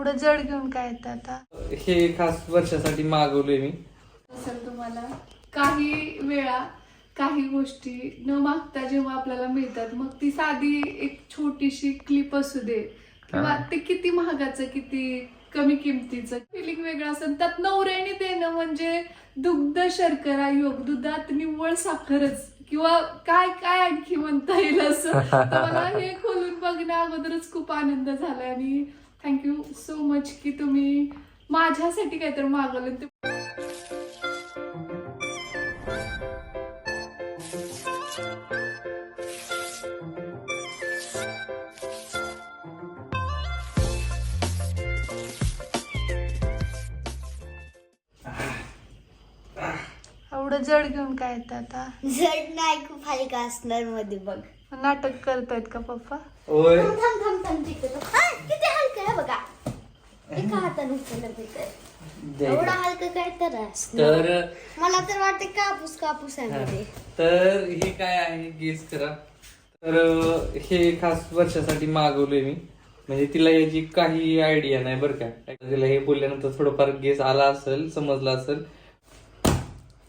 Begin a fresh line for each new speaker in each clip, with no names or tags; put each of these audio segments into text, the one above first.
एवढं जड घेऊन काय येतं आता?
हे खास वर्षासाठी मागवलंय मी.
असेल तुम्हाला काही वेळा काही गोष्टी न मागता जेव्हा आपल्याला मिळतात मग ती साधी एक छोटीशी क्लिप असू दे. किंवा. ते किती महागाचं किती कमी किमतीचं. फिलिंग वेगळं असं त्यात नवऱ्याने देणं म्हणजे दुग्ध शर्करा योग दुधात निव्वळ साखरच. किंवा काय काय आणखी म्हणता येईल असं? तर मला हे खोलून बघण्या अगोदरच खूप आनंद झाला आणि थँक्यू सो मच की तुम्ही माझ्यासाठी काहीतरी मागवलं ते एवढं जड घेऊन काय येतं आता?
जड नाही खूप हलका असणार मध्ये बघ.
नाटक करतायत का पप्पा?
होय.
थांब थांब थांब थांब तिकडे हा, किती हलका आहे बघा. एका हाताने उचललं तिथं एवढा हलका काय तर मला तर वाटते कापूस कापूस आहे मध्ये.
तर हे काय आहे? गेस करा. तर अं, हे खास वर्षासाठी मागवलंय मी. म्हणजे तिला याची काही आयडिया नाही बरं का. तिला हे बोलल्यानंतर थोडंफार गेस आला असेल समजला असेल.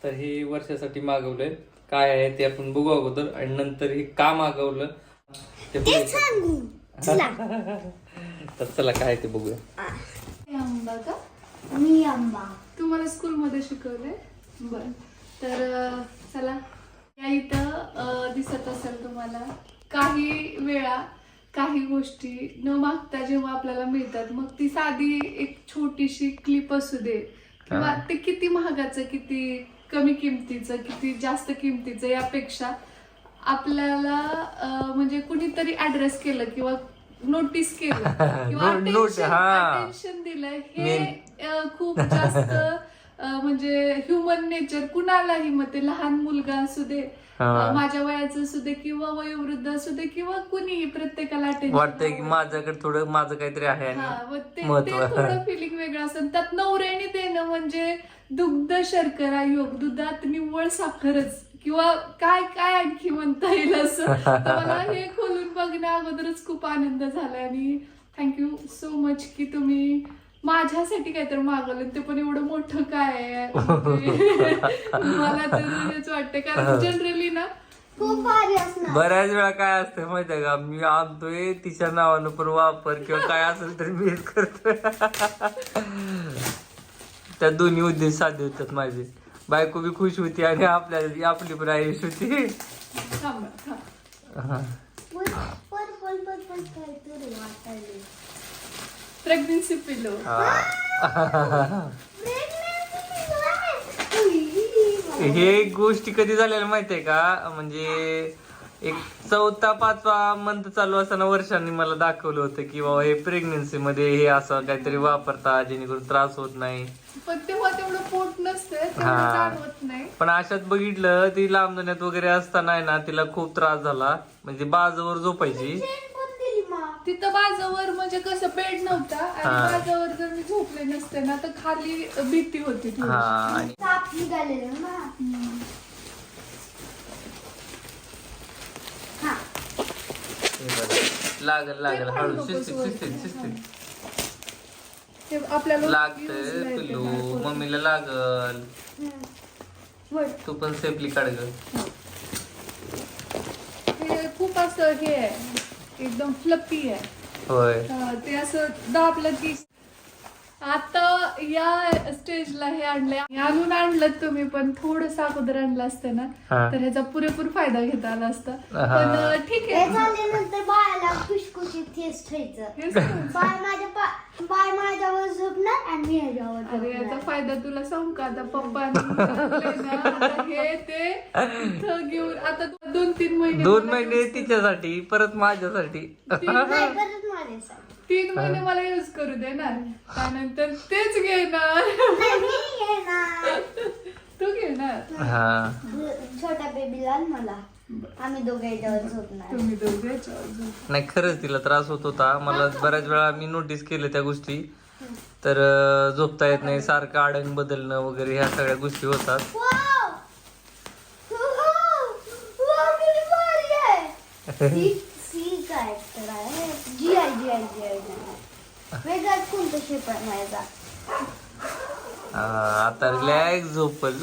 तर हे वर्षासाठी मागवलंय. काय आहे ते आपण बघू अगोदर. आणि नंतर हे का मागवलं ते
ते
पुढे-
सांगू. चला.
तर चला काय ते बघूया.
हे आंबा का?
मी आंबा.
तुम्हाला स्कूलमध्ये शिकवलंय? बर. तर अं, चला. या इथं अं, दिसत असेल तुम्हाला काही वेळा काही गोष्टी न मागता जेव्हा आपल्याला मिळतात मग ती साधी एक छोटीशी क्लिप असू दे. किंवा
हा.
ते किती महागाचं किती कमी किमतीचं किती जास्त किमतीचं यापेक्षा आपल्याला म्हणजे कुणीतरी ऍड्रेस केलं किंवा नोटीस केलं किंवा attention-
हा.
खूप जास्त म्हणजे ह्युमन नेचर कुणालाही मग ते लहान मुलगा असू दे माझ्या वयाचं असू दे किंवा वयोवृद्ध असू दे किंवा कुणीही प्रत्येकाला
वाटतंय की. माझ्याकडे थोडं माझं काहीतरी आहे आणि.
ते थोडं फिलिंग वेगळं असतं त्यात नवऱ्याने देणं म्हणजे दुग्ध शर्करा योग. दुधात निव्वळ साखरच. किंवा काय काय आणखी म्हणता येईल असं? मला हे खोलून बघण्या अगोदरच खूप आनंद झाला आणि थँक्यू सो मच की तुम्ही माझ्यासाठी काहीतरी मागवलं. ते पण एवढं मोठं काय आहे? म्हणजे मला तर वाटतं कारण जनरली ना
खूप भारी असणार.
बऱ्याच वेळा काय असतं माहितीये का? मी आणतोय तिच्या नावानं पण वापर किंवा काय असेल तर मी हेच करतोय. त्या दोन्ही उद्देश साध्य होतात माझे. बायको बी खुश होती आणि आपल्या आपली पण आयुष होती. हा.
प्रेग्नेन्सी पिलो
हा. हे गोष्टी कधी झालेल्या माहितीये का म्हणजे एक चौथा पाचवा मंथ चालू असताना वर्षांनी मला दाखवलं होतं की बाबा हे प्रेग्नेन्सी मध्ये हे असं काहीतरी वापरता जेणेकरून त्रास होत नाही
पण तेव्हा तेवढं पोट नसतं तेवढं
हा.
जाणवत नाही
पण अशात बघितलं ती लांबण्यात वगैरे असताना आहे ना तिला खूप त्रास झाला म्हणजे बाजूवर झोपायची
चेन पण दिली मा.
तिथं बाजावर म्हणजे कसं बेड नव्हता आणि
हा.
बाजावर जर मी झोपले नसते ना तर खाली भीती होती थोडी.
हा आणि
साप निघालेलं ना
हम्म.
हा
हे बघा. लागल लागल
ते
हळू शिस्तीत
नको
शिस्तीत. शिस्तीत
ते आपल्याला
लागतंय. मम्मीला लागल
हम्म.
तू पण सेफली काढ ग
हे खूप असं हे आहे एकदम फ्लपी आहे.
होय.
ते असं दाबलं की आता या स्टेजला हे आणलंय आणून आणलं तुम्ही पण थोडस अगोदर आणलं असतं ना
हा.
तर ह्याचा पुरेपूर फायदा घेता आला असता. पण अं, ठीक
हे
आहे
झाल्यानंतर बाळाला खुशखुशीत तेच ठेवायचं
हेच ना.
बाय माझ्या पा- बाय माझ्यावर झोपणार आणि मी ह्याच्यावर
अरे याचा
झोपणार.
फायदा तुला सांगू का आता पप्पा हे ते इथं घेऊन आता तू दोन तीन महिने
दोन महिने तिच्यासाठी परत माझ्यासाठी
तीन
नाही
महिने-
परत माझ्यासाठी
तीन महिने मला युज करू देणार त्यानंतर तेच घेणार. तू घेणार
हा
छोट्या बेबीला आणि मला आम्ही दोघे याच्यावर झोपणार
तुम्ही दोघे याच्यावर झोपा.
नाही खरंच तिला त्रास होत होता मला बऱ्याच वेळा मी नोटीस केलं त्या गोष्टी तर अं, झोपता येत नाही सारखं आडण बदलणं वगैरे ह्या सगळ्या गोष्टी होतात
वाव! वाव! वाव, किती भारी आहे. सी सी character आहे G G I G I G I. वेगळाच कोणतं शेप बनवायचा
हा, आता रिलॅक्स झोपल.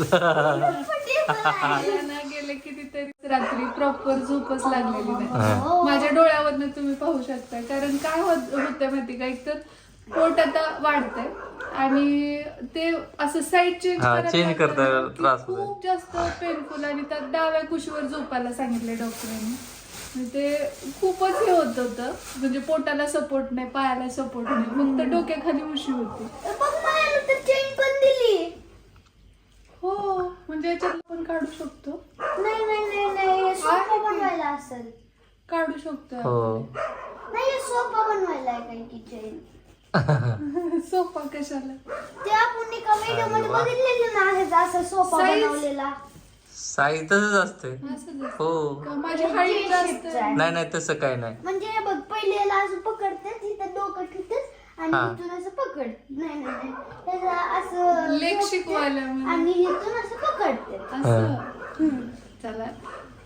आहे.
ना गेले कितीतरी रात्री प्रॉपर झोपच लागलेली नाही.
हो.
माझ्या डोळ्यावरनं तुम्ही पाहू शकता कारण काय होत होतं माहिती का? एकतर पोट आता वाढतंय आणि ते असं साईड चेंज
हा, change करता त्रास होतोय.
खूप जास्त पेनफुल आणि त्यात डाव्या कुशीवर झोपायला सांगितले डॉक्टरांनी ते खूपच हे होत होतं. म्हणजे पोटाला सपोर्ट नाही पायाला सपोर्ट नाही. फक्त डोक्याखाली उशी होती.
तर दिली.
हो म्हणजे याच्यात पण काढू शकतो.
नाही नाही नाही नाही सोपा बनवायला असेल.
काढू शकतो
हो.
नाही सोपा बनवायला आहे काही की चेन
सोपा कशाला?
ते आपण एका व्हिडिओमध्ये बघितलेलं ना हे असं सोपा
Size?
बनवलेला.
साई तसंच असते
असं असतं.
हो.
का माझी हाईट जास्त आहे.
नाही नाही तसं काय नाही.
म्हणजे हे बघ पहिले याला असं पकडते तिथं डोकं ठेवतेस आणि
हा.
इथून असं पकड. नाही नाही नाही. त्याला असं
लेग
झोपते
शिकवायला म्हणजे.
आणि इथून असं पकडते
असं. चला.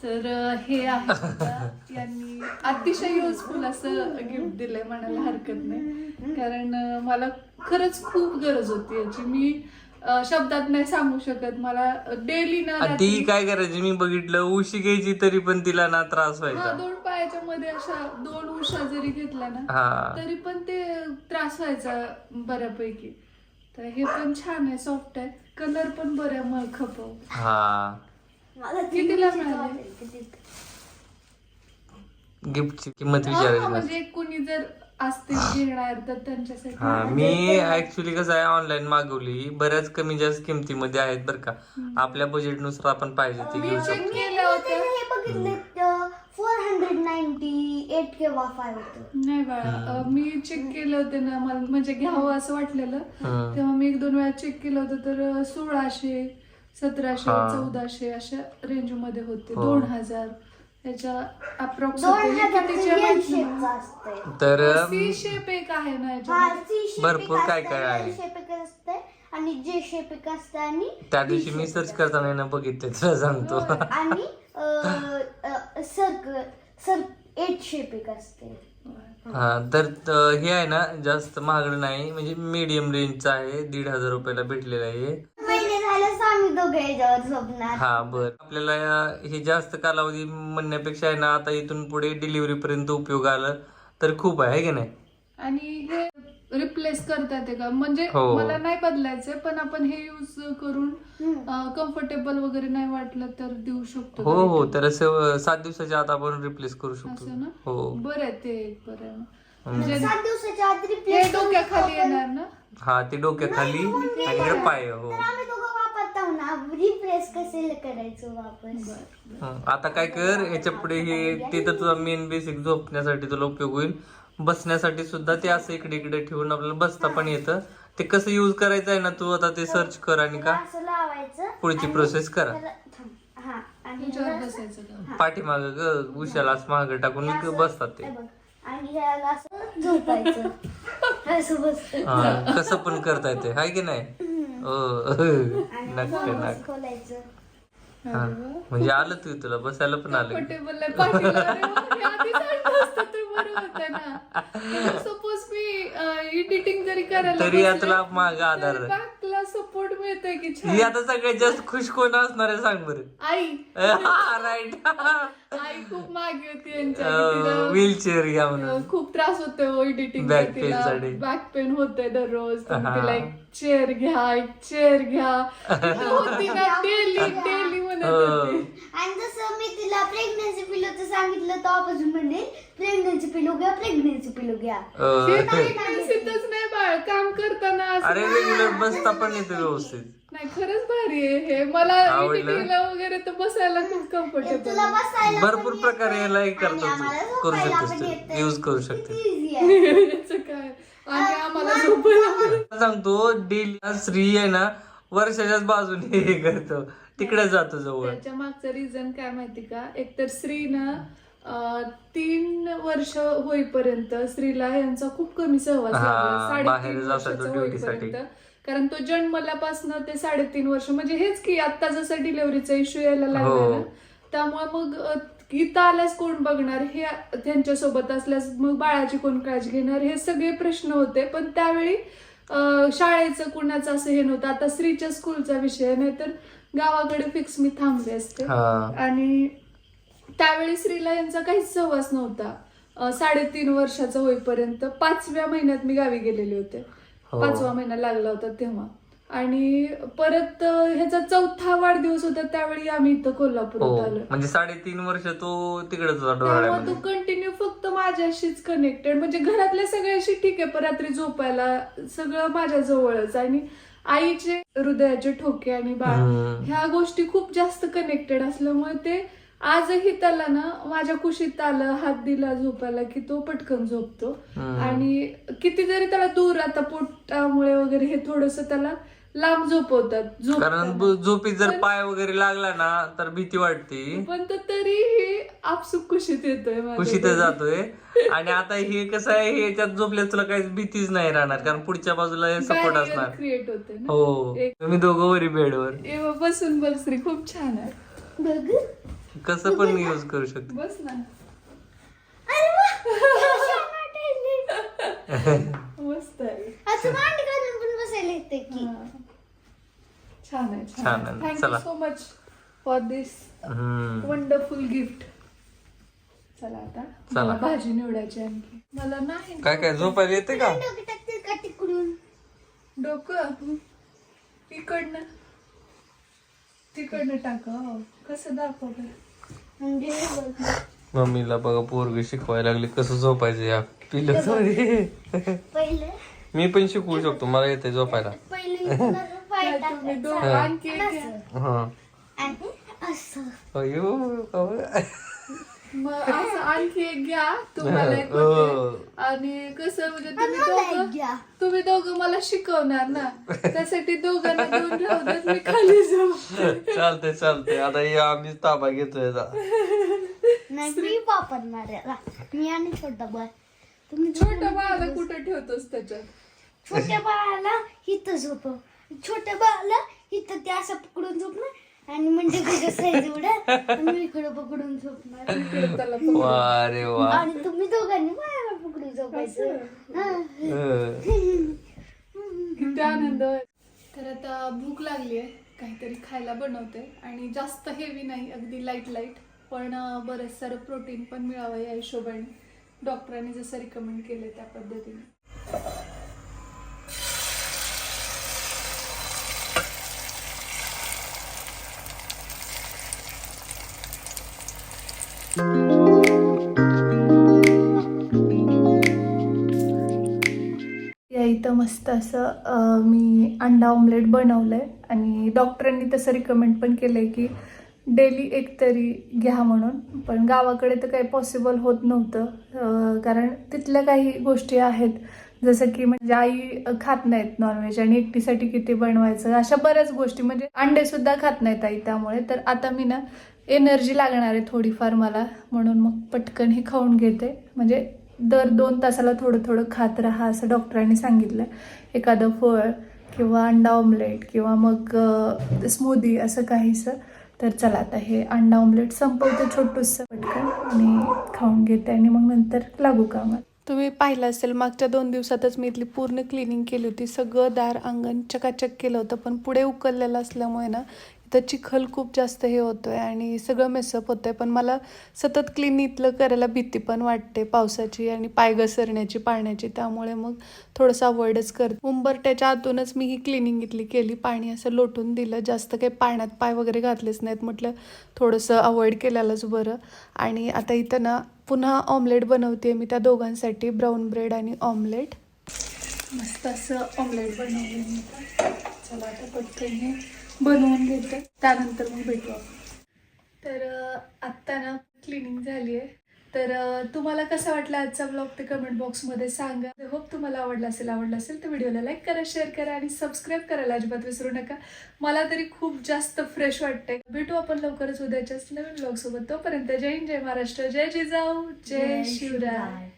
तर अं, हे आहे आता. यांनी अतिशय युजफुल असं गिफ्ट दिलंय म्हणायला हरकत नाही. कारण अं, मला खरंच खूप गरज होती याची. मी अं, शब्दात नाही सांगू शकत मला. डेली ना
आणि
रात्री-
ती काय करायची? मी बघितलं उशी घ्यायची तरी पण तिला ना त्रास
हा
व्हायचा.
दोन पायाच्या मध्ये अशा दोन उषा जरी घेतल्या ना
हा.
तरी पण ते त्रास व्हायचा बऱ्यापैकी. तर हे पण छान आहे सॉफ्ट आहे. कलर पण बऱ्या मग खपव
हा.
मला ती
कितीला मिळाली?
किती.
गिफ्टची किंमत
हा,
विचारायची
म्हणजे कुणी जर असतील घेणार तर त्यांच्यासाठी
हा मी ऍक्च्युली कसं आहे ऑनलाईन मागवली. बऱ्याच कमी जास्त किमतीमध्ये आहेत बरं का. आपल्या बजेटनुसार आपण पाहिजे ते घेऊ
मी चेक
शकतो.
केलं होतं.
त्याने हे बघितलं four hundred ninety eight K WiFi होतं.
नाही बाळा अं, मी चेक केलं होतं ना मला म्हणजे घ्यावं असं वाटलेलं.
हम्म.
तेव्हा मी एक दोन वेळा चेक केलं होतं तर अं, सोळाशे सतराशे
हा.
चौदाशे अशा रेंजमध्ये होते
हो.
दोन हजार. त्याच्या अप्रॉक्सिमेटली
तर
सी शेप एक आहे ना याच्यामध्ये.
सी शेप
भरपूर काय काय आहे.
शेप एक आणि जे शेप एक असतं आणि
त्या दिवशी मी सर्च करताना ना बघितलं तुला सांगतो.
आणि सर एट शेप एक असते
हा तर त- हे आहे ना जास्त महागड नाही. म्हणजे मीडियम रेंजचं आहे. दीड हजार रुपयाला भेटलेलं आहे.
दोघे याच्यावर झोपणार.
हा बर. आपल्याला या- हे जास्त कालावधी म्हणण्यापेक्षा आहे ना आता इथून पुढे डिलिव्हरी पर्यंत उपयोग आलं तर खूप आहे है की नाही?
आणि हे रिप्लेस करता येते का? म्हणजे
हो.
मला नाही बदलायचं पण आपण हे युज करून
हम्म.
कम्फर्टेबल वगैरे नाही वाटलं तर देऊ शकतो
हो हो. तर असं सात दिवसाच्या आत आपण रिप्लेस करू शकतो.
असं ना?
हो.
बरं आहे ते एक बरं आहे.
हम्म.
म्हणजे
सात दिवसाच्या आत
हे
रिप्लेस
डोक्याखाली येणार ना?
हा ते डोक्याखाली आणि इकडे पाय हो.
तर आम्ही दोघं कसे करायचं वापस?
हं, आता काय कर याच्यापुढे हे ते तर तुझा मेन बेसिक झोपण्यासाठी तुला उपयोग होईल. बसण्यासाठी सुद्धा ते असं इकडे इकडे ठेवून आपल्याला बसता पण येतं. ते कसं युज करायचं आहे ना तू आता ते सर्च कर आणि का?
असं लावायचं
पुढची
आणि
प्रोसेस करा.
त्याला- थांब. हा आणि
तुझ्यावर
ह्याला-
बसायचं का?
पाठीमाग ग उशालाच माग टाकून
असं-
बसतात ते.
हे बघ. आणि ह्याला असं झोपायचं. असं बसतं.
हा, कसं पण करता येते हाय की नाही? हो. नक्की नक्की.
खोलायचं
हा म्हणजे आलं तू तुला बसायला पण आलं.
हे सपोज मी एडिटिंग जरी करायला
तरी यातला माग आधार.
तर मिळतोय की छान?
ही आता सगळ्यात जास्त खुश कोण असणार आहे सांग बरं.
आई.
राईट
आई खूप मागे होती यांच्या आणि तिला,
व्हीलचेअर घ्या म्हणून.
अं, खूप त्रास होतोय एडिटिंग
Back pain साठी.
बॅक पेन होतोय दररोज. तर
हा.
तिला एक चेअर घ्या एक चेअर घ्या. तिला होती ना डेली डेली म्हणत. होते.
आणि जसं मी तिला प्रेग्नन्सी पिलोचं सांगितलं तेव्हापासून म्हणेल प्रेग्नन्सी पिलो घ्या प्रेग्नन्सी पिलो घ्या.
अं,
ते नाही बाळ काम करताना असं
अरे रेग्युलर बसता पण येतं व्यवस्थित.
नाही खरंच भारी आहे हे. मला
आवडलं?
वगैरे तर बसायला खूप
तुला
कम्फर्टेबल
बसायला
भरपूर प्रकारे याला हे
आणि
करता
आम्हाला
तू. करू शकतेस. यूज करू शकते
काय? आणि आम्हाला झोपायला
सांगतो डेली स्त्री आहे ना वर्षाच्याच बाजूने हे करतो. तिकडे जातो जवळ.
त्याच्या मागचं रिझन काय माहिती का? एकतर अं, तीन वर्ष होईपर्यंत स्त्रीला यांचा खूप कमी सहवास लागला. साडेतीन. होईपर्यंत. कारण तो जन्मल्यापासून ते साडेतीन वर्ष म्हणजे हेच की आता जसं डिलेव्हरीचा इश्यू यायला लागला
हो.
ना त्यामुळे मग इथं आल्यास कोण बघणार हे त्यांच्यासोबत असल्यास मग बाळाची कोण काळजी घेणार हे सगळे प्रश्न होते पण त्यावेळी शाळेचं कुणाचं असं हे नव्हतं आता स्त्रीच्या स्कूलचा विषय नाही तर गावाकडे फिक्स मी थांबले असते आणि त्यावेळी श्रीला यांचा काहीच सहवास नव्हता. साडेतीन वर्षाचा होईपर्यंत पाचव्या महिन्यात मी गावी गेलेले होते.
हो.
पाचवा महिना लागला होता तेव्हा. आणि परत ह्याचा चौथा वाढदिवस होता त्यावेळी आम्ही इथं
हो.
कोल्हापुरात आलो.
म्हणजे साडेतीन वर्ष तो तिकडेच
त्यामुळे तो कंटिन्यू फक्त माझ्याशीच कनेक्टेड म्हणजे घरातल्या सगळ्याशी ठीक आहे पण रात्री झोपायला सगळं माझ्या जवळच आणि आईचे हृदयाचे ठोके आणि बाळ. ह्या गोष्टी खूप जास्त कनेक्टेड असल्यामुळे ते आजही त्याला ना माझ्या कुशीत आलं हात दिला झोपायला की तो पटकन झोपतो. आणि किती जरी त्याला दूर आता पोटामुळे वगैरे हे थोडस त्याला लांब झोपवतात
कारण झोपीत जर पाय वगैरे लागला ना तर भीती वाटते.
पण तो तरीही आपसुक कुशीत येतोय
कुशीत. जातोय. आणि आता हे कसं आहे हे याच्यात झोपल्यास तुला काही भीतीच नाही राहणार कारण पुढच्या बाजूला सपोर्ट असणार.
क्रिएट होते ना.
हो.
एक-
तुम्ही दोघं वरी बेडवर.
बसून बघ श्री खूप छान आहे.
बघ.
कसं पण यूज करू शकतो.
बस ना. मस्त आहे.
असं मांडी घालून पण बसायला येते की.
हा. छान आहे
छान आहे.
थँक्यू
चला.
सो मच फॉर दिस
हम्म.
वंडरफुल गिफ्ट चला आता. मला भाजी निवडायची आणखी. मला नाही.
काय काय झोपायला येते का?
डोके टाकतील का तिकडून?
डोकं? इकडनं तिकडनं टाक हो. कसं दाखव.
म्हणजे हे बघ.
मम्मीला बघा पोरग शिकवायला लागले कसं झोपायचं या
पहिलं
मी पण शिकवू शकतो मला येते झोपायला
पहिलं इथून पाय
तुम्ही
टाकायचा.
हा
आणि असं
अयो अहो.
मग असं आणखी एक घ्या. तुम्हाला एक होते. आणि कसं म्हणजे तुम्ही
मला एक
दोघं
घ्या.
तुम्ही दोघं मला शिकवणार ना. त्यासाठी दोघांना मी खाली जाऊ.
चालतंय चालतंय. आता हे आम्ही ताबा घेतोय आता.
नाही मी वापरणार याला मी आणि छोटा बाळ. तुम्ही
छोट्या बाळाला कुठं ठेवतोस त्याच्यात?
छोट्या बाळाला इथं झोपव. छोट्या बाळाला इथं ते असं पकडून झोपणार आणि म्हणजे तुझ्या साईज एवढं मी इकडे पकडून झोपणार.
इकडे त्याला
वा. रे वा
आणि तुम्ही दोघांनी मला पकडून झोपायचं. हा.
किती आनंद. तर आता भूक लागली आहे काहीतरी खायला बनवते. आणि जास्त हेवी नाही अगदी लाइट लाइट पण अं, बरेच सारं प्रोटीन पण मिळावं या हिशोबाने. डॉक्टरांनी जसं रिकमेंड केलं त्या पद्धतीने. मस्त असं मी अंडा ऑमलेट आहे आणि डॉक्टरांनी तसं रिकमेंड पण केलं आहे की डेली एक तरी घ्या म्हणून. पण गावाकडे तर काही पॉसिबल होत नव्हतं. कारण तिथल्या काही गोष्टी आहेत. जसं की म्हणजे आई खात नाहीत नॉनव्हेज आणि एकटीसाठी किती बनवायचं अशा बऱ्याच गोष्टी. म्हणजे अंडेसुद्धा खात नाहीत आई त्यामुळे. तर आता मी ना एनर्जी लागणार आहे थोडीफार मला. म्हणून मग पटकन हे खाऊन घेते. म्हणजे दर दोन तासाला थोडं थोडं खात राहा असं डॉक्टरांनी सांगितलं. एखादं फळ किंवा अंडा ऑमलेट किंवा मग स्मूदी असं काहीसं. तर चला आता हे अंडा ऑमलेट संपवते छोटूसं पटकन आणि खाऊन घेते आणि मग नंतर लागू कामात. तुम्ही पाहिलं असेल मागच्या दोन दिवसातच मी इथली पूर्ण क्लिनिंग केली होती. सगळं दार अंगण चकाचक केलं होतं पण पुढे उकललेलं असल्यामुळे ना इथं चिखल खूप जास्त हे होतोय आणि सगळं मेसअप होतं आहे पण मला सतत क्लीन इथलं करायला भीती पण वाटते पावसाची आणि पाय घसरण्याची पाण्याची. त्यामुळे मग थोडंसं अवॉइडच करते. उंबरट्याच्या आतूनच मी ही क्लिनिंग इथली केली. पाणी असं लोटून दिलं. जास्त काही पाण्यात पाय वगैरे घातलेच नाहीत म्हटलं थोडंसं अवॉइड केलेलंच बरं. आणि आता इथं ना पुन्हा ऑमलेट बनवते मी त्या दोघांसाठी ब्राऊन ब्रेड आणि ऑमलेट मस्त असं ऑमलेट बनवलं मी चला आता पटकन बनवून घेते. त्यानंतर मग भेटू आपण. तर आत्ता ना क्लिनिंग झाली आहे तर तुम्हाला कसा वाटला आजचा ब्लॉग ते कमेंट बॉक्समध्ये सांगा. होप तुम्हाला आवडला असेल आवडला असेल तर व्हिडिओला लाईक करा शेअर करा आणि सबस्क्राईब करायला अजिबात विसरू नका. मला तरी खूप जास्त फ्रेश वाटतंय. भेटू आपण लवकरच उद्याच्याच नवीन ब्लॉग सोबत. तोपर्यंत जय हिंद जय महाराष्ट्र जय जिजाऊ जय शिवराय.